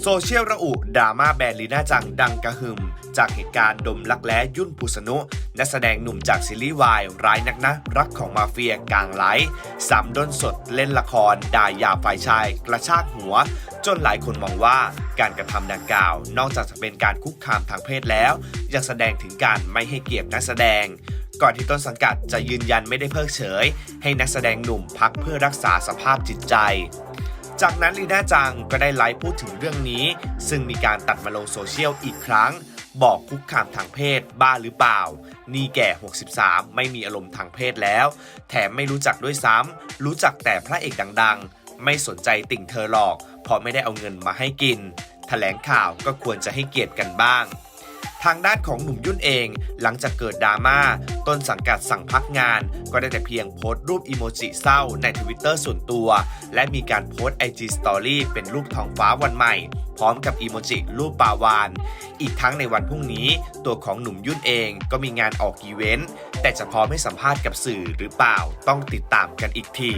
โซเชียลระอุดราม่าแบรนด์ลีน่าจังดังกระหึ่ม จากเหตุการณ์ดมลักแร้ยุ่นปุสนุ นักแสดงหนุ่มจากซีรีส์วายร้ายนักนะ รักของมาเฟียกลางไลฟ์สามด้นสดเล่นละคร ด่ายาฝ่ายชาย กระชากหัว จนหลายคนมองว่าการกระทำดังกล่าว นอกจากจะเป็นการคุกคามทางเพศแล้ว ยังแสดงถึงการไม่ให้เกียรตินักแสดงก่อนที่ต้นสังกัดจะยืนยันไม่ได้เพิกเฉย ให้นักแสดงหนุ่มพักเพื่อรักษาสภาพจิตใจ จากนั้นลีน่าจังก็ได้ไลฟ์พูดถึงเรื่องนี้ ซึ่งมีการตัดมาลงโซเชียลอีกครั้ง บอกคุกคามทางเพศบ้าหรือเปล่า นี่แก่ 63 ไม่มีอารมณ์ทางเพศแล้ว แถมไม่รู้จักด้วยซ้ำรู้จักแต่พระเอกดังๆ ไม่สนใจติ่งเธอหรอก เพราะไม่ได้เอาเงินมาให้กินแถลงข่าวก็ควรจะให้เกียรติกันบ้าง ทางด้านของหนุ่มยุ่นเอง หลังจากเกิดดราม่าต้นสังกัดสั่งพักงาน ก็ได้แต่เพียงโพสต์รูปอีโมจิเศร้าในทวิตเตอร์ส่วนตัว และมีการโพสต์ IG Story เป็นรูปท้องฟ้าวันใหม่ พร้อมกับอีโมจิรูปปาวาน อีกทั้งในวันพรุ่งนี้ ตัวของหนุ่มยุ่นเองก็มีงานออกอีเวนต์แต่จะพร้อมให้สัมภาษณ์กับสื่อหรือเปล่าต้องติดตามกันอีกที